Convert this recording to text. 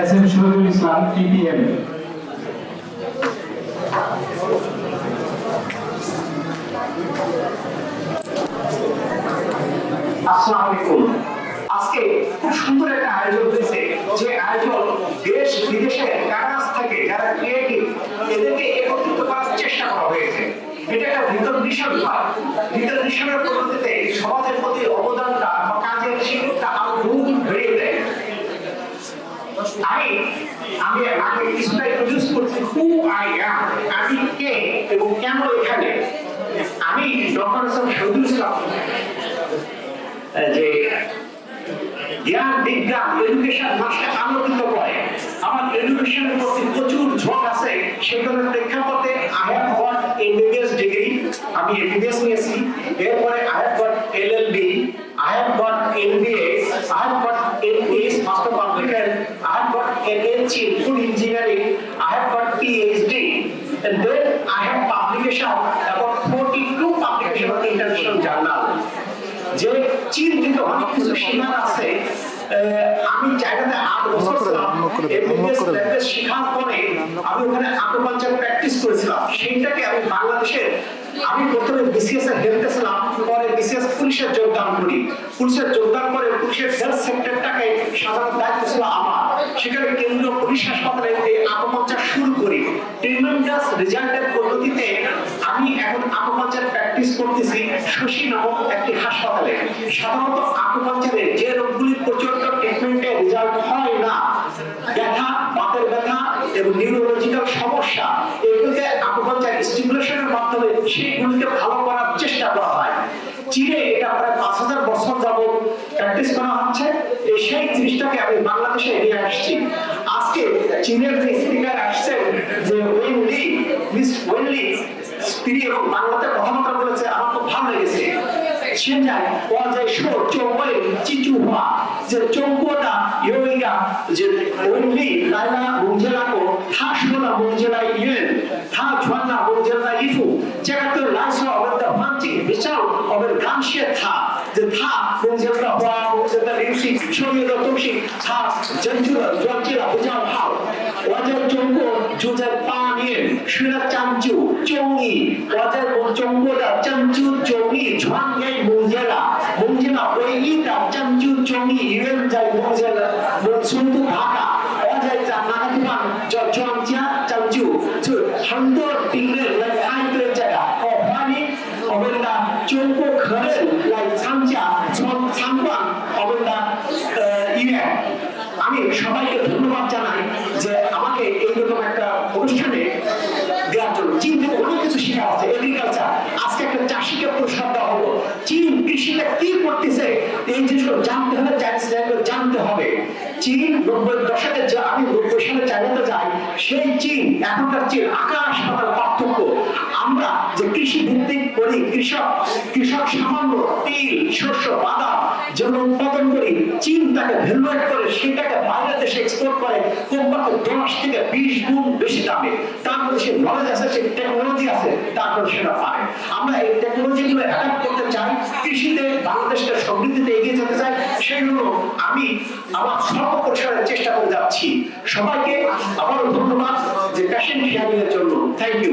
S M Shahidul Islam TPM আজকে খুব সুন্দর একটা আয়োজন হয়েছে, যে আয়োজন দেশ বিদেশের কারাজ থেকে যারা ক্রিয়েটিভ এদেরকে একত্রিত করার চেষ্টা করা হয়েছে। এটা একটা ভিতর মিশন ভিতর মিশনের পদ্ধতিতে সমাজের প্রতি অবদানটা আমি আগে ইন্ট্রোডিউস করছি হু আই অ্যাম আমি কে এবং কেন এখানে? আমি ডক্টর হোসেন শহীদুল যে জ্ঞান, বিজ্ঞান এডুকেশন মানুষকে আলোকিত করে। আমার এডুকেশনের প্রতি প্রচুর ঝোঁক আছে। সেগুলোর প্রেক্ষাপটে I have got MBBS degree আমি এমবিবিএস নিয়েছি। এরপরে I have got LLB journal যে চীন থেকে অনেক কিছু শেখার আছে আমি চাইনাতে আট বছর ছিলাম। শেখার পরে আমি ওখানে আকুপাঞ্চার প্র্যাকটিস করেছিলাম। সেইটাকে আমি বাংলাদেশের আমি প্রথমে বিসিএস এর ছিলাম পরে বিসিএস পুলিশের যোগদান করি। পুলিশের যোগদান করে পুলিশের হেলথ সেক্টরটাকে সাধারণ দায়িত্ব ছিল আমার। সেখানে কেন্দ্রীয় পুলিশ হাসপাতালে এই আকুপাঞ্চার শুরু করি। ট্রিমেন্ডাস এখন আকুপাঞ্চার প্র্যাকটিস করতেছি, শশী নামক একটি হাসপাতালে। সাধারণত আকুপাঞ্চারে যে রোগগুলির প্রচণ্ড ট্রিটমেন্টে রেজাল্ট হয় না, ব্যথা, বাতের ব্যথা এবং নিউরোলজিক্যাল সমস্যা স্টিমুলেশনের মাধ্যমে সেইগুলিকে ভালো করার চেষ্টা করা হয়। চীনে এটা প্রায় পাঁচ হাজার বছর যাবত প্র্যাকটিস করা হচ্ছে। এই সেই জিনিসটাকে আমি বাংলাদেশে নিয়ে আসছি। আজকে চীনের যে স্পিকার আসছেন, যে লি মিস ওয়েন লি তিনি এবং বাংলাতে কথাবার্তা বলেছে আমার খুব ভালো লেগেছে 现在我在说中文这句话，这中国的有一个这文丽来了孟加拉国，他说了孟加拉语，他穿了孟加拉衣服，这个对来说我们的环境比较，我们感谢他，这他孟加拉花、孟加拉流行所有的东西，他拯救了、专辑了比较好。我在中 国住在八年，学了针灸、中医，我在我中国的针灸、中医传给孟加拉，孟加拉唯一的针灸中医医院在孟加拉，我成都爬的。我在在那个地方叫专家针灸，就很多病人来排队这个，我欢迎我们的中国客人来参加参参观我们的呃医院。আমি সবাইকে ধন্যবাদ জানাই চীন কৃষিতে কি করতেছে এই জিনিসগুলো জানতে হলে চীন নব্বই দশকে যে আমি নব্বই সালে চাইনাতে যাই, সেই চীন, এখনকার চীন, আকাশ পাতাল পার্থক্য। আমরা যে কৃষি ভিত্তিক করি, কৃষক কৃষক সামান্য তিল, শস্য, বাদাম যেমন উৎপাদন করি, চীন তাকে ভ্যালুয়েট করে, সেটাকে বাইরে দেশে এক্সপোর্ট করে কমপক্ষে দশ থেকে বিশ গুণ বেশি দামে। তার সে নলেজ আছে, সে টেকনোলজি আছে, তারপর সেটা পায়। আমরা এই টেকনোলজি গুলো অ্যাডাপ্ট করতে চাই, কৃষিতে, বাংলাদেশকে সমৃদ্ধিতে এগিয়ে যেতে চাই। সেই জন্য আমি আমার সর্বপরিসরের চেষ্টা করে যাচ্ছি। সবাইকে আবারও ধন্যবাদ যে প্যাশন শেয়ারিং এর জন্য। Thank you